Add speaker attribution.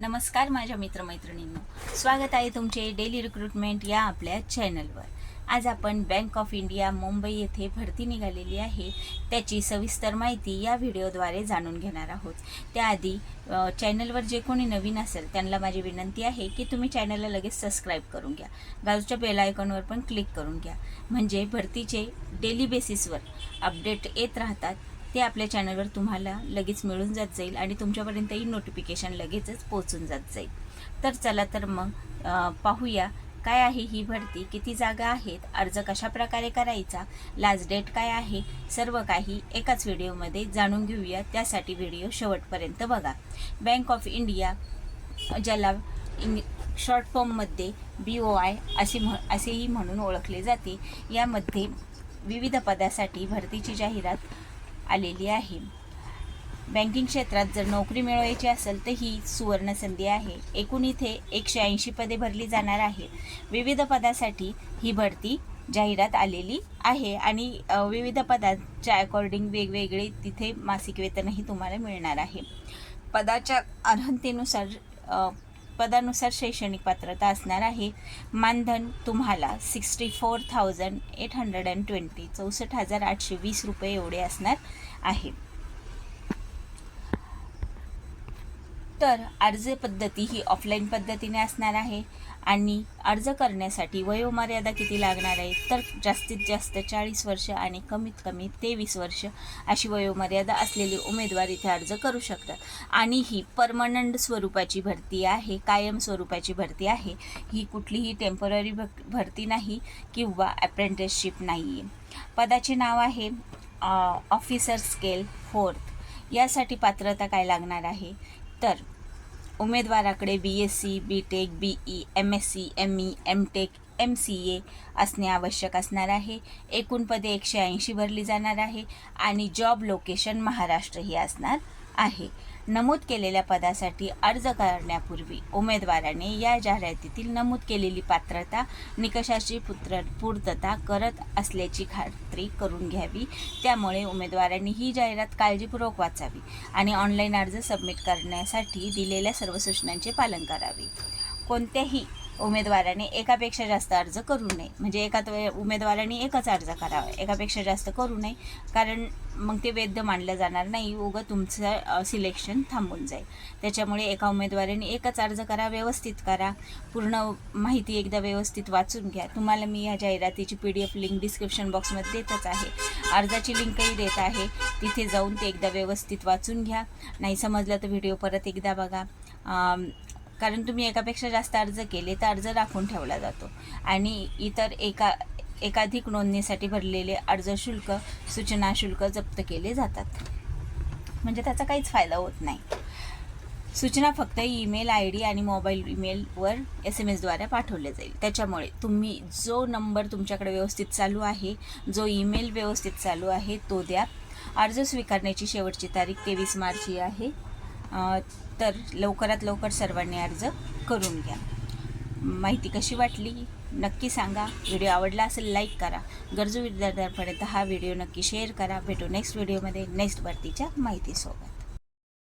Speaker 1: नमस्कार माझ्या मित्रमैत्रिणींनो. स्वागत आहे तुमचे डेली रिक्रुटमेंट या आपल्या चॅनलवर आज आपण बँक ऑफ इंडिया मुंबई येथे भरती निघालेली आहे. त्याची सविस्तर माहिती या व्हिडिओद्वारे जाणून घेणार आहोत. त्याआधी चॅनलवर जे कोणी नवीन असेल त्यांना माझी विनंती आहे की तुम्ही चॅनलला लगेच सबस्क्राईब करून घ्या. बाजूच्या बेल आयकॉनवर पण क्लिक करून घ्या. म्हणजे भरतीचे डेली बेसिसवर अपडेट येत राहतात. ते आपल्या चॅनलवर तुम्हाला लगेच मिळून जात जाईल आणि तुमच्यापर्यंतही नोटिफिकेशन लगेचच पोचून जात जाईल. तर चला तर मग पाहूया काय आहे ही भरती किती जागा आहेत अर्ज कशा प्रकारे करायचा लास्ट डेट काय आहे सर्व काही एकाच व्हिडिओमध्ये जाणून घेऊया. त्यासाठी व्हिडिओ शेवटपर्यंत बघा. बँक ऑफ इंडिया ज्याला इंग शॉर्ट फॉर्ममध्ये बी ओ आय असे म्ह असेही म्हणून ओळखले जाते. यामध्ये विविध पदासाठी भरतीची जाहिरात आलेली आहे. बँकिंग क्षेत्रात जर नोकरी मिळवायची असेल तर ही सुवर्ण संधी आहे. एकूण इथे एकशे ऐंशी पदे भरली जाणार आहे विविध पदासाठी ही भरती जाहिरात आलेली आहे आणि विविध पदाच्या अकॉर्डिंग वेगवेगळे तिथे मासिक वेतनही तुम्हाला मिळणार आहे. पदाच्या अर्हतेनुसार पदानुसार शैक्षणिक पात्रता असणार आहे. मानधन तुम्हाला sixty four thousand eight hundred and twenty चौसष्ट हजार आठशे वीस रुपये एवढे असणार आहे. तर अर्ज पद्धती ही ऑफलाईन पद्धतीने असणार आहे. आणि अर्ज करण्यासाठी वयोमर्यादा किती लागणार आहे? तर जास्तीत जास्त चाळीस वर्ष आणि कमीत कमी तेवीस वर्ष अशी वयोमर्यादा असलेले उमेदवार इथे अर्ज करू शकतात. आणि ही परमनंट स्वरूपाची भरती आहे कायम स्वरूपाची भरती आहे. ही कुठलीही टेंपररी भरती नाही किंवा अप्रेंटिसशिप नाही आहे पदाचे नाव आहे ऑफिसर स्केल फोर्थ यासाठी पात्रता काय लागणार आहे? तर उमेदवाराकडे B S C B tech B E M S C M E M tech M C A असणे आवश्यक असणार आहे. एकूण पदे एकशे ऐंशी भरली जाणार आहे आणि जॉब लोकेशन महाराष्ट्र ही असणार आहे. नमूद केलेल्या पदासाठी अर्ज करण्यापूर्वी उमेदवाराने या जाहिरातीतील नमूद केलेली पात्रता निकषाची पुत्र पूर्तता करत असल्याची खात्री करून घ्यावी. त्यामुळे उमेदवारांनी ही जाहिरात काळजीपूर्वक वाचावी आणि ऑनलाईन अर्ज सबमिट करण्यासाठी दिलेल्या सर्व सूचनांचे पालन करावे. कोणत्याही उमेदवाराने एकापेक्षा जास्त अर्ज करू नये. म्हणजे एका उमेदवाराने एकच अर्ज करावा. एकापेक्षा जास्त करू नये. कारण मग ते वैध मानलं जाणार नाही. उगं तुमचं सिलेक्शन थांबून जाईल. त्याच्यामुळे एका उमेदवाराने एकच अर्ज करा व्यवस्थित करा. पूर्ण माहिती एकदा व्यवस्थित वाचून घ्या. तुम्हाला मी या जाहिरातीची P D F link description बॉक्समध्ये देतच आहे. अर्जाची लिंकही देत आहे. तिथे जाऊन ते एकदा व्यवस्थित वाचून घ्या. नाही समजलं तर व्हिडिओ परत एकदा बघा. कारण तुम्ही एकापेक्षा जास्त अर्ज केले तर अर्ज राखून ठेवला जातो. आणि इतर एका एकाधिक नोंदणीसाठी भरलेले अर्ज शुल्क सूचना शुल्क जप्त केले जातात. म्हणजे त्याचा काहीच फायदा होत नाही. सूचना फक्त ईमेल आय डी आणि मोबाईल ईमेलवर एस एम एसद्वारे पाठवले जाईल. त्याच्यामुळे तुम्ही जो नंबर तुमच्याकडे व्यवस्थित चालू आहे जो ईमेल व्यवस्थित चालू आहे तो द्या. अर्ज स्वीकारण्याची शेवटची तारीख तेवीस मार्च ही आहे तर लवकरात लवकर सर्वांनी अर्ज करून घ्या. माहिती कशी वाटली? नक्की सांगा. व्हिडिओ आवडला असेल लाईक करा. गरजू विद्यार्थ्यांपर्यंत हा व्हिडिओ नक्की शेअर करा. भेटू नेक्स्ट व्हिडिओमध्ये नेक्स्ट भरतीच्या माहितीसोबत.